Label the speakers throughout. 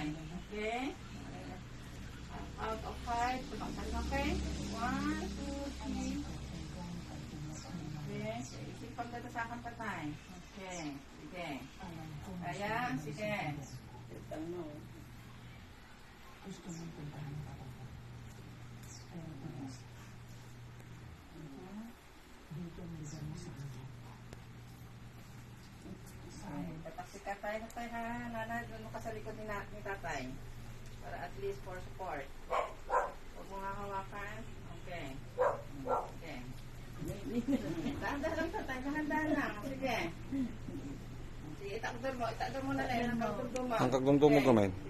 Speaker 1: tatay. Okay? Out of five, tumakal na okay? One, two, three. Okay, isip pagdata sa akin. Okay, sige. Kaya, sige.
Speaker 2: Gusto mong puntahan ka
Speaker 1: tatay na tayo ha. Nanay, doon mo ka sa likod ni, na, ni tatay. Para at least for support. Huwag mo nga hawakan. Okay. Okay. Dahan-dahan lang tatay, dahan-dahan lang. Sige. Sige, itakdol mo. Itakdol mo na lang. Ang pagdugdog mo.
Speaker 3: Ang kagdugdog mo kamay.
Speaker 1: Okay,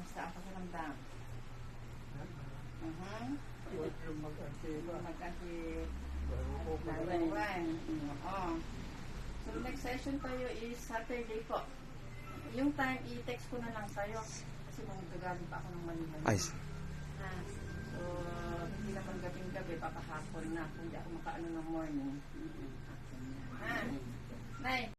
Speaker 1: Kumusta ang pakiramdam? Uh-huh.
Speaker 4: Huwag yung
Speaker 1: Taiwan. Oo. So, next session tayo is Saturday po. Yung time, i-text ko na lang tayo. Kasi magagamit pa ako ng mali-mali.
Speaker 3: Ay,
Speaker 1: Ha? So, hindi naman gabing-gabi, papahapon na. Kung di ako makaano ng morning. Ha? Nay,